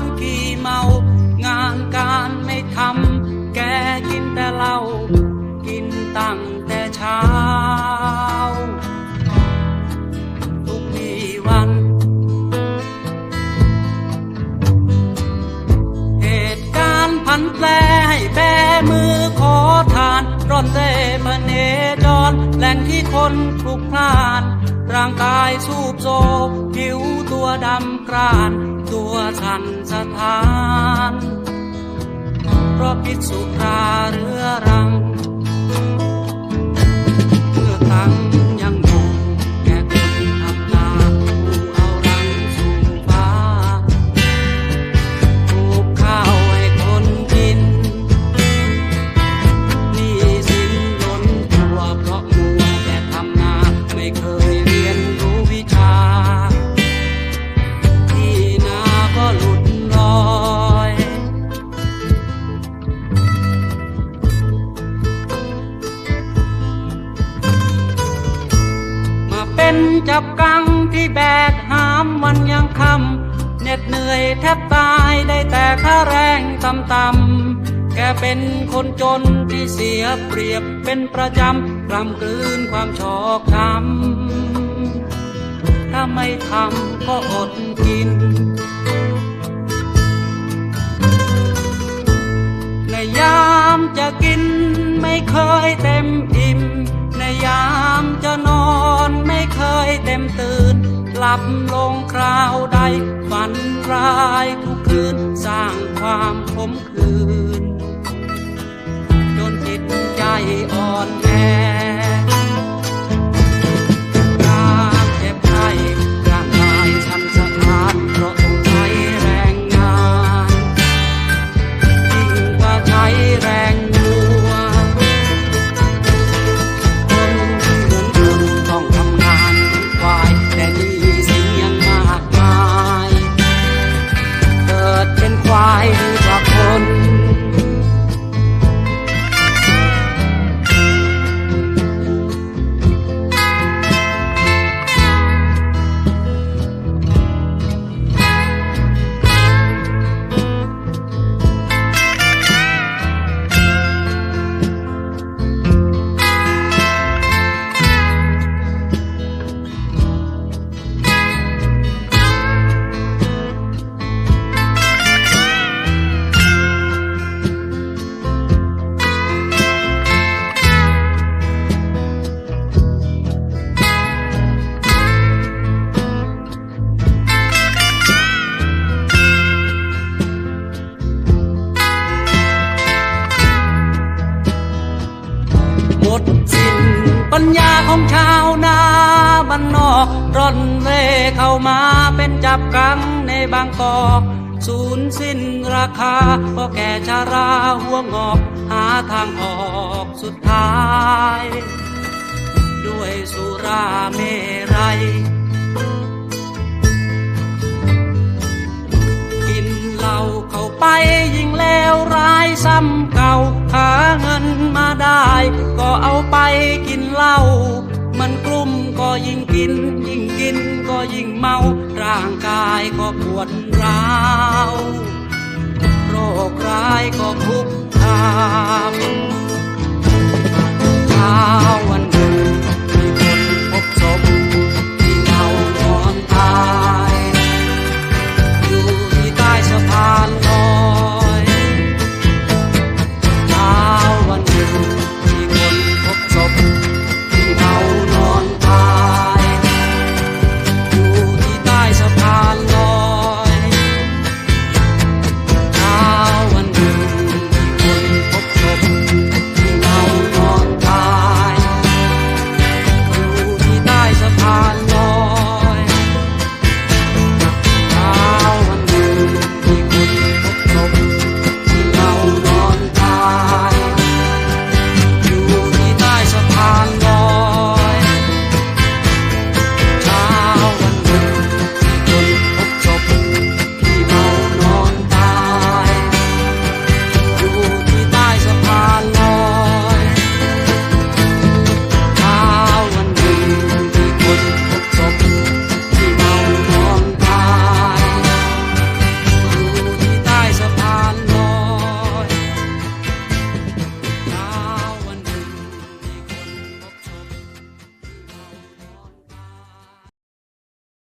คนขี้เมา งานการไม่ทำแกกินแต่เหล้ากินตั้งแต่เช้า ทุกวี่วัน เหตุการณ์พันแปรให้แบมือขอทาน ร่อนเร่พเนจรแหล่งที่คนพลุกพล่าน ร่างกายสูบโซผิวตัวดำกราน ตัวสันสะท้าน เพราะพิษสุราเรื้อรัง เมื่อครั้งยังหนุ่มแก่คนทำนาผู้เอารังสู่ฟ้าปลูกข้าวให้คนกิน นี่สินล้นตัวเพราะมัวแต่ทำนาไม่เคย นจับกังที่แบกหามวันยังคำเหน็ดเหนื่อยแทบตายได้แต่ค่าแรงต่ำๆแกเป็นคนจนที่เสียเปรียบเป็นประจำกลำกลืนความชอกช้ำถ้าไม่ทำก็อดกินในยามจะกินไม่เคยเต็มอิ่มในยามจะนอน ลับลงคราวใดฝันร้ายทุกคืนสร้างความขมขื่น นอกร่อนเร่เข้ามาเป็นจับกังในบางกอกสูญสิ้นราคาเพราะแก่ชาราหัวงอกหาทางออกสุดท้าย ด้วยสุราเมรัยกินเหล้าเข้าไปยิ่งแล้วร้ายซ้ำเก่าหาเงินมาได้ ก็เอาไปกินเหล้า ยิ่งกิน ยิ่งกินก็ยิ่งเมา ร่างกายก็ปวดร้าวโรคร้ายก็คุกคามเช้าวัน